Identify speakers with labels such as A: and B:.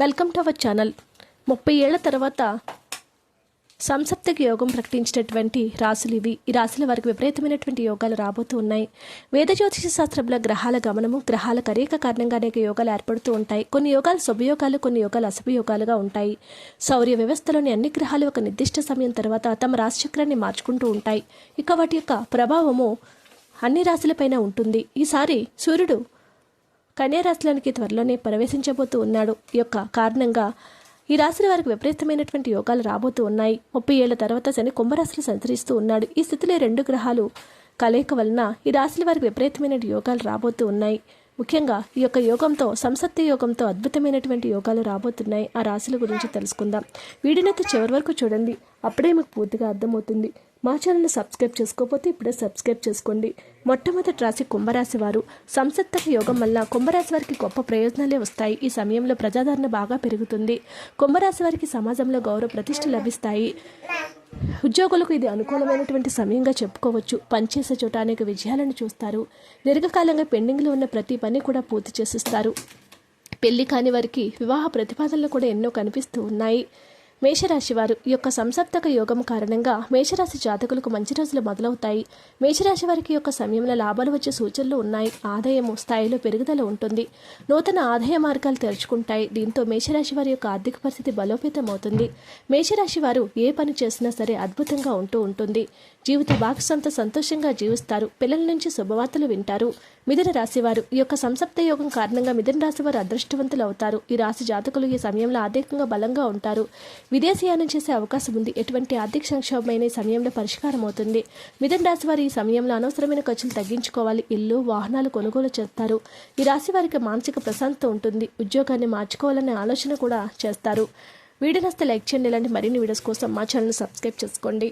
A: Welcome to our channel. ముప్పై ఏళ్ళ తర్వాత సంసప్తక యోగం ప్రకటించినటువంటి రాశులు ఇవి. ఈ రాశుల వారికి విపరీతమైనటువంటి యోగాలు రాబోతూ ఉన్నాయి. వేద జ్యోతిష శాస్త్రంలో గ్రహాల గమనము గ్రహాల కరీక కారణంగా అనేక యోగాలు ఏర్పడుతూ ఉంటాయి. కొన్ని యోగాలు శుభయోగాలు కొన్ని యోగాలు అశుభయోగాలుగా ఉంటాయి. సౌర్య వ్యవస్థలోని అన్ని గ్రహాలు ఒక నిర్దిష్ట సమయం తర్వాత తమ రాశిచక్రాన్ని మార్చుకుంటూ ఉంటాయి. ఇక వాటి యొక్క ప్రభావము అన్ని రాశులపైన ఉంటుంది. ఈసారి సూర్యుడు కన్యారాశిలోనికి త్వరలోనే ప్రవేశించబోతూ ఉన్నాడు. ఈ యొక్క కారణంగా ఈ రాశుల వారికి విపరీతమైనటువంటి యోగాలు రాబోతూ ఉన్నాయి. ముప్పై ఏళ్ళ తర్వాత శని కుంభరాశిలో సంచరిస్తూ ఉన్నాడు. ఈ స్థితిలో రెండు గ్రహాలు కలయిక వలన ఈ రాశుల వారికి విపరీతమైన యోగాలు రాబోతూ ఉన్నాయి. ముఖ్యంగా ఈ యొక్క యోగంతో సంసత్య యోగంతో అద్భుతమైనటువంటి యోగాలు రాబోతున్నాయి. ఆ రాశుల గురించి తెలుసుకుందాం. వీడినైతే చివరి వరకు చూడండి. అప్పుడే మీకు పూర్తిగా అర్థమవుతుంది. మా ఛానల్ని సబ్స్క్రైబ్ చేసుకోకపోతే ఇప్పుడే సబ్స్క్రైబ్ చేసుకోండి. మొట్టమొదటి రాశి కుంభరాశి వారు. సంసత్తక యోగం వల్ల కుంభరాశి వారికి గొప్ప ప్రయోజనాలే వస్తాయి. ఈ సమయంలో ప్రజాదరణ బాగా పెరుగుతుంది. కుంభరాశి వారికి సమాజంలో గౌరవ ప్రతిష్ట లభిస్తాయి. ఉద్యోగులకు ఇది అనుకూలమైనటువంటి సమయంగా చెప్పుకోవచ్చు. పనిచేసే చోట అనేక విజయాలను చూస్తారు. దీర్ఘకాలంగా పెండింగ్లో ఉన్న ప్రతి పని కూడా పూర్తి చేసిస్తారు. పెళ్ళి కాని వారికి వివాహ ప్రతిపాదనలు కూడా ఎన్నో కనిపిస్తూ ఉన్నాయి. మేషరాశి వారు యొక్క సంసప్తక యోగం కారణంగా మేషరాశి జాతకులకు మంచి రోజులు మొదలవుతాయి. మేషరాశి వారికి యొక్క సమయంలో లాభాలు వచ్చే సూచనలు ఉన్నాయి. ఆదాయము స్థాయిలో పెరుగుదల ఉంటుంది. నూతన ఆదాయ మార్గాలు తెరుచుకుంటాయి. దీంతో మేషరాశి వారి యొక్క ఆర్థిక పరిస్థితి బలోపేతం అవుతుంది మేషరాశి వారు ఏ పని చేసినా సరే అద్భుతంగా ఉంటూ ఉంటుంది. జీవిత భాగస్వంత సంతోషంగా జీవిస్తారు. పిల్లల నుంచి శుభవార్తలు వింటారు. మిథున రాశివారు ఈ యొక్క సంసప్త యోగం కారణంగా మిథున రాశి వారు అదృష్టవంతులు అవుతారు. ఈ రాశి జాతకులు ఈ సమయంలో ఆర్థికంగా బలంగా ఉంటారు. విదేశీయానం చేసే అవకాశం ఉంది. ఎటువంటి ఆర్థిక సంక్షోభమైన ఈ సమయంలో పరిష్కారం అవుతుంది. మిథున రాశి వారు ఈ సమయంలో అనవసరమైన ఖర్చులు తగ్గించుకోవాలి. ఇల్లు వాహనాలు కొనుగోలు చేస్తారు. ఈ రాశి వారికి మానసిక ప్రశాంతత ఉంటుంది. ఉద్యోగాన్ని మార్చుకోవాలనే ఆలోచన కూడా చేస్తారు. వీడియో నస్తే లైక్ చేయండి. ఇలాంటి మరిన్ని వీడియోస్ కోసం మా ఛానల్ సబ్స్క్రైబ్ చేసుకోండి.